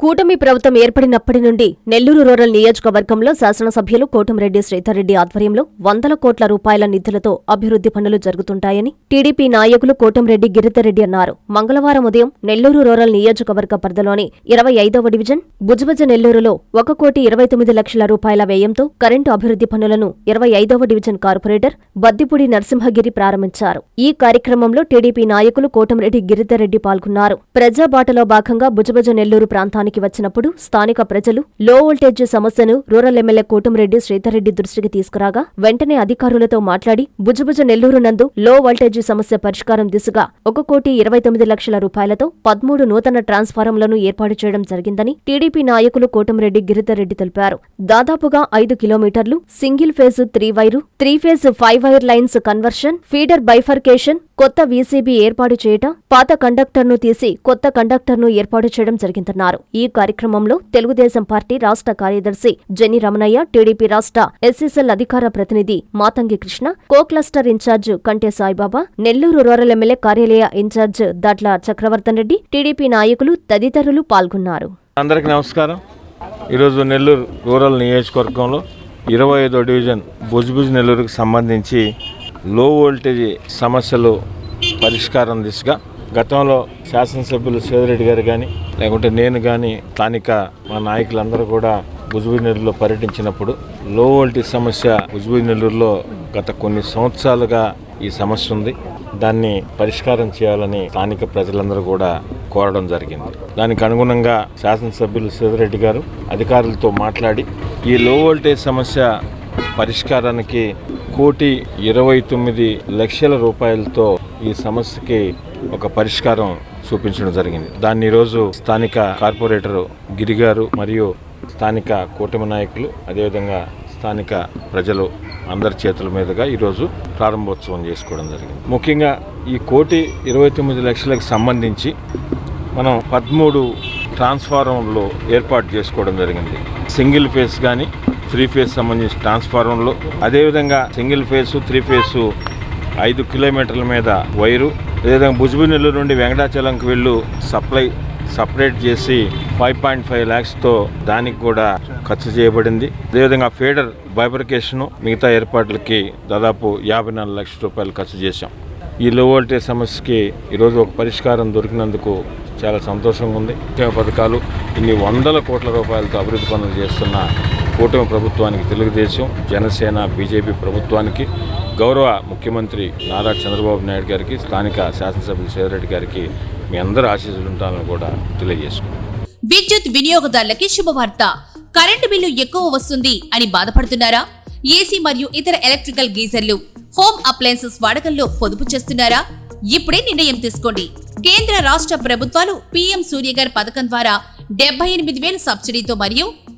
కూటమి ప్రభుత్వం ఏర్పడినప్పటి నుండి నెల్లూరు రూరల్ నియోజకవర్గంలో శాసనసభ్యులు కోటంరెడ్డి శ్రీధర్రెడ్డి ఆధ్వర్యంలో వందల కోట్ల రూపాయల నిధులతో అభివృద్ధి పనులు జరుగుతుంటాయని టీడీపీ నాయకులు కోటంరెడ్డి గిరిధర్రెడ్డి అన్నారు. మంగళవారం ఉదయం నెల్లూరు రూరల్ నియోజకవర్గ పరిధిలోని ఇరవై ఐదవ డివిజన్ భుజభజ నెల్లూరులో ఒక కోటి ఇరవై తొమ్మిది లక్షల రూపాయల వ్యయంతో కరెంటు అభివృద్ధి పనులను ఇరవై ఐదవ డివిజన్ కార్పొరేటర్ బద్దిపూడి నరసింహగిరి ప్రారంభించారు. ఈ కార్యక్రమంలో టీడీపీ నాయకులు కోటంరెడ్డి గిరిధర్రెడ్డి పాల్గొన్నారు. ప్రజాబాటలో భాగంగా భుజభజ నెల్లూరు ప్రాంతానికి వచ్చినప్పుడు స్థానిక ప్రజలు లో వోల్టేజ్ సమస్యను రూరల్ ఎమ్మెల్యే కోటమిరెడ్డి శ్రీధర్రెడ్డి దృష్టికి తీసుకురాగా వెంటనే అధికారులతో మాట్లాడి బుజబుజ నెల్లూరు నందు లో వోల్టేజ్ సమస్య పరిష్కారం దిశగా ఒక కోటి ఇరవై తొమ్మిది లక్షల రూపాయలతో పదమూడు నూతన ట్రాన్స్ఫారంలను ఏర్పాటు చేయడం జరిగిందని టీడీపీ నాయకులు కోటమిరెడ్డి గిరిధర్రెడ్డి తెలిపారు. దాదాపుగా ఐదు కిలోమీటర్లు single phase three wire three phase five wire lines conversion feeder bifurcation కొత్త వీసీబీ ఏర్పాటు చేయటం పాత కండక్టర్ను తీసి కొత్త కండక్టర్ను ఏర్పాటు చేయడం జరిగిందన్నారు. ఈ ఈ కార్యక్రమంలో తెలుగుదేశం పార్టీ రాష్ట్ర కార్యదర్శి జెని రమణయ్య టీడీపీ రాష్ట్ర ఎస్ఎస్ఎల్ అధికార ప్రతినిధి Matangi Krishna co cluster in-charge కంటే సాయిబాబా నెల్లూరు రూరల్ ఎమ్మెల్యే కార్యాలయ ఇన్ఛార్జ్ దాట్ల చక్రవర్తన్ రెడ్డి టీడీపీ నాయకులు తదితరులు పాల్గొన్నారు. అందరికీ నమస్కారం. ఈరోజు నెల్లూరు రూరల్ నియోజకవర్గంలో ఇరవై ఐదో డివిజన్ బుజ్బుజ్ నెల్లూరుకు సంబంధించి లో వోల్టేజ్ సమస్యలు పరిష్కారం దిశగా గతంలో శాసనసభ్యులు సేదిరెడ్డి గారు కానీ లేకుంటే నేను కానీ స్థానిక మా నాయకులందరూ కూడా బుజ్బుజ్ నెల్లూరులో పర్యటించినప్పుడు లో వోల్టేజ్ సమస్య బుజ్బుజ్ నెల్లూరులో గత కొన్ని సంవత్సరాలుగా ఈ సమస్య ఉంది. దాన్ని పరిష్కారం చేయాలని స్థానిక ప్రజలందరూ కూడా కోరడం జరిగింది. దానికి అనుగుణంగా శాసనసభ్యులు సేదిరెడ్డి గారు అధికారులతో మాట్లాడి ఈ లో వోల్టేజ్ సమస్య పరిష్కారానికి కోటి ఇరవై తొమ్మిది లక్షల రూపాయలతో ఈ సమస్యకి ఒక పరిష్కారం చూపించడం జరిగింది. దాన్ని ఈరోజు స్థానిక కార్పొరేటర్ గిరిగారు మరియు స్థానిక కూటమి నాయకులు అదేవిధంగా స్థానిక ప్రజలు అందరి చేతుల మీదుగా ఈరోజు ప్రారంభోత్సవం చేసుకోవడం జరిగింది. ముఖ్యంగా ఈ కోటి ఇరవై తొమ్మిది లక్షలకు సంబంధించి మనం పదమూడు ట్రాన్స్ఫార్మర్లు ఏర్పాటు చేసుకోవడం జరిగింది. సింగిల్ ఫేస్ కానీ త్రీ ఫేస్ సంబంధించిన ట్రాన్స్ఫార్మర్లు అదేవిధంగా సింగిల్ ఫేసు త్రీ ఫేసు ఐదు కిలోమీటర్ల మీద వైరు. అదేవిధంగా భుజ్బినెల్లూరు నుండి వెంకటాచలంకి వెళ్ళు సప్లై సపరేట్ చేసి ఫైవ్ పాయింట్ ఫైవ్ ల్యాక్స్తో దానికి కూడా ఖర్చు చేయబడింది. అదేవిధంగా ఫీడర్ బైబ్రికేషను మిగతా ఏర్పాట్లకి దాదాపు యాభై నాలుగు లక్షల రూపాయలు ఖర్చు చేశాం. ఈ లో వోల్టేజ్ సమస్యకి ఈరోజు ఒక పరిష్కారం దొరికినందుకు చాలా సంతోషంగా ఉంది. పథకాలు ఇన్ని వందల కోట్ల రూపాయలతో అభివృద్ధి పనులు చేస్తున్న కూటమి ప్రభుత్వానికి తెలుగుదేశం జనసేన బీజేపీ ప్రభుత్వానికి గౌరవ ముఖ్యమంత్రి నారా చంద్రబాబు నాయుడు గారికి స్థానిక శాసనసభ్యులు సేదరెడ్డి గారికి మీ అందరూ ఆశీస్సులు ఉంటానని కూడా తెలియజేసుకున్నాను విద్యుత్ వినియోగదారులకి శుభవార్త. కరెంటు బిల్లు ఎక్కువ వస్తుంది అని బాధపడుతున్నారా? ఏసీ మరియు ఇతర ఎలక్ట్రికల్ గీజర్లు హోమ్ అప్లయన్సెస్ వాడకంలో పొదుపు చేస్తున్నారా? ఇప్పుడే నిర్ణయం తీసుకోండి. కేంద్ర రాష్ట్ర ప్రభుత్వాలు పీఎం సూర్యగర్ పథకం ద్వారా డెబ్బై ఎనిమిది వేల సబ్సిడీతో మరియు